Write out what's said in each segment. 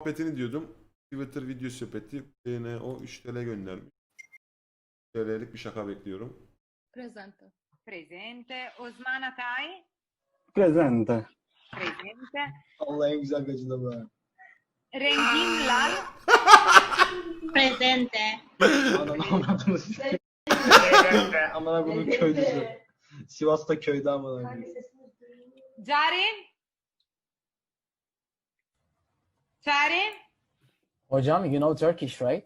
muhabbetini diyordum. Twitter video sepeti o 3 TL göndermiş. TL'lik bir şaka bekliyorum. Presente. Presente. Osman Atay. Presente. Presente. Allah en güzel gacı da bu. ha. Rengin Lal. Presente. Ananı avradını sikeyim. Amına bunun köylüsü. Sivas'ta köyde amına. Carin. Carin. Hocam, you know Turkish, right?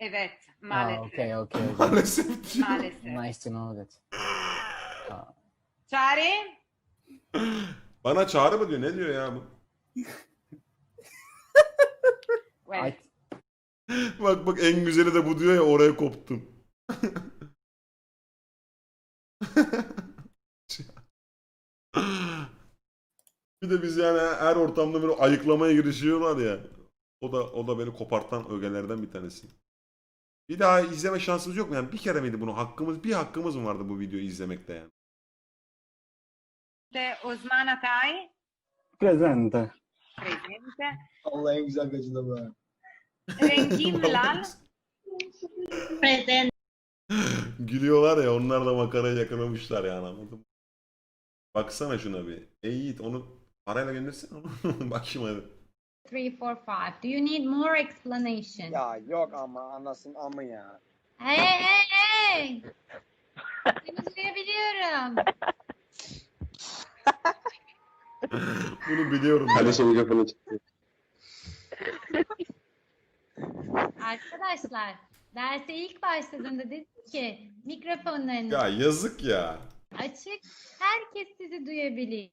Evet. Ah, Maalesef. okay, okay. hocam. Maalesef diyor. Maalesef. nice to know that. Ah. Bana çağrı mı diyor? Ne diyor ya bu? Well, I, Bak bak en güzeli de bu diyor ya oraya koptum. bir de biz yani her ortamda böyle ayıklamaya girişiyorlar ya. O da o da beni kopartan ögelerden bir tanesi. Bir daha izleme şansımız yok mu? Yani bir kere miydi bunu hakkımız? Bir hakkımız mı vardı bu videoyu izlemekte yani? de Osman Atay. Presente. Presente. Allah en güzel gacı da bu. Rengin Lal. Presente. Gülüyorlar ya onlar da makarayı yakalamışlar yani anladın mı? Baksana şuna bir. Ey Yiğit onu parayla göndersene onu. Bakayım hadi. three, four, five. Do you need more explanation? Ya yok ama anasın amı ya. Hey hey hey! Seni duyabiliyorum. Bunu biliyorum. ben. Kardeşim mikrofonu çıktı. Arkadaşlar, derse ilk başladığında dedim ki mikrofonlarınız Ya yazık ya. açık, herkes sizi duyabilir.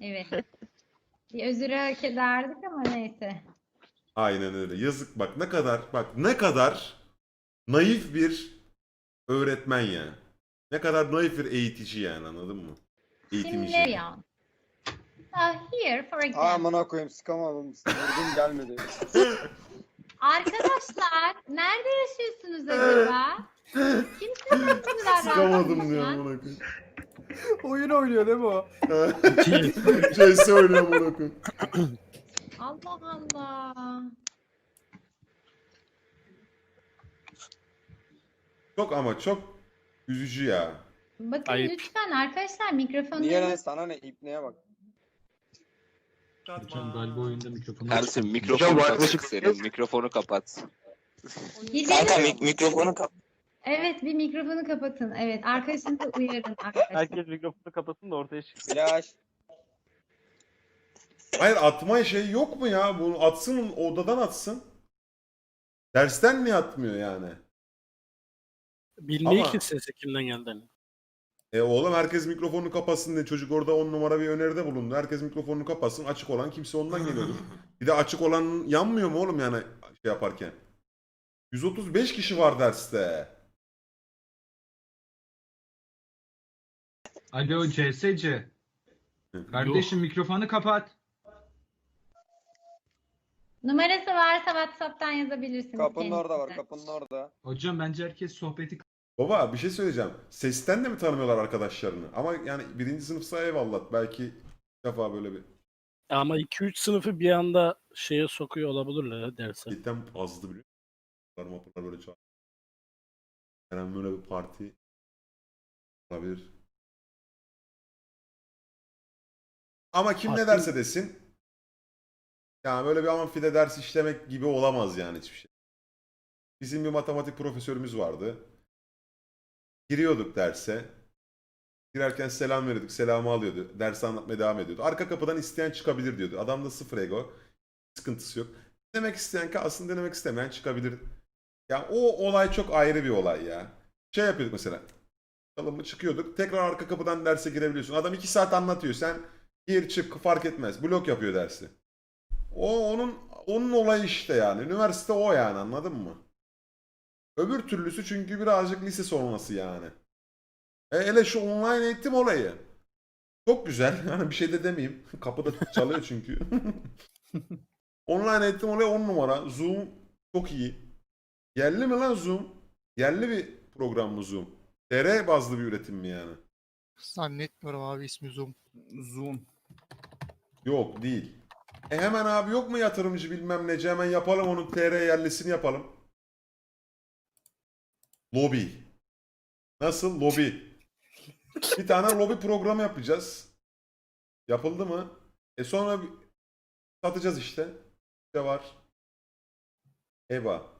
Evet. Bir özür hak ederdik ama neyse. Aynen öyle. Yazık bak ne kadar bak ne kadar naif bir öğretmen ya. Ne kadar naif bir eğitici yani anladın mı? Şimdi Eğitimci. Leon. Uh, here for example. Amına koyayım sıkamadım. Vurdum gelmedi. Arkadaşlar, nerede yaşıyorsunuz acaba? Kimse hakkında Sıkamadım diyor amına koyayım. Oyun oynuyor değil mi o? CS oynuyor amına koyayım. Allah Allah. Çok ama çok üzücü ya. Bakın Ayıp. lütfen arkadaşlar Niye lan sana ne ipneye bak. Hocam galiba oyunda mikrofonu Hocam mikrofonu kapat senin. Mikrofonu kapat. Gidelim. mikrofonu kapat. Evet bir mikrofonu kapatın. Evet arkadaşınızı uyarın arkadaşlar. Herkes mikrofonu kapatsın da ortaya çıksın. Flash. Hayır atma şey yok mu ya? Bunu atsın odadan atsın. Dersten niye atmıyor yani? Bilmeyi Ama- ki sesi kimden geldiğini. E oğlum herkes mikrofonunu kapatsın diye çocuk orada on numara bir öneride bulundu. Herkes mikrofonunu kapatsın. Açık olan kimse ondan geliyordur. Bir de açık olan yanmıyor mu oğlum yani şey yaparken? 135 kişi var derste. Alo CSC. Kardeşim mikrofonu kapat. Numarası varsa WhatsApp'tan yazabilirsiniz. Kapının orada var kendisine. kapının orada. Hocam bence herkes sohbeti Baba bir şey söyleyeceğim. Sesten de mi tanımıyorlar arkadaşlarını? Ama yani birinci sınıfsa eyvallah. Belki bir defa böyle bir Ama 2-3 sınıfı bir anda şeye sokuyor olabilirler ya derse. cidden azdı biliyor musun? Mapırlar böyle çağır. Yani böyle bir parti olabilir. Ama kim ne Parti- derse desin yani böyle bir amfide ders işlemek gibi olamaz yani hiçbir şey. Bizim bir matematik profesörümüz vardı. Giriyorduk derse. Girerken selam veriyorduk. Selamı alıyordu. Dersi anlatmaya devam ediyordu. Arka kapıdan isteyen çıkabilir diyordu. Adamda sıfır ego. Sıkıntısı yok. Demek isteyen kalsın denemek istemeyen çıkabilir. Ya o olay çok ayrı bir olay ya. Şey yapıyorduk mesela. Bakalım mı çıkıyorduk. Tekrar arka kapıdan derse girebiliyorsun. Adam iki saat anlatıyor. Sen gir çık fark etmez. Blok yapıyor dersi. O onun onun olayı işte yani. Üniversite o yani anladın mı? Öbür türlüsü çünkü birazcık lise sonrası yani. E, hele şu online eğitim olayı. Çok güzel. Yani bir şey de demeyeyim. Kapıda çalıyor çünkü. online eğitim olayı 10 numara. Zoom çok iyi. Yerli mi lan Zoom? Yerli bir program mı Zoom? TR bazlı bir üretim mi yani? Zannetmiyorum abi ismi Zoom. Zoom. Yok değil. E hemen abi yok mu yatırımcı bilmem neci hemen yapalım onun TR yerlisini yapalım. Lobi. Nasıl? Lobi. bir tane lobi programı yapacağız. Yapıldı mı? E sonra satacağız işte. İşte var. EBA.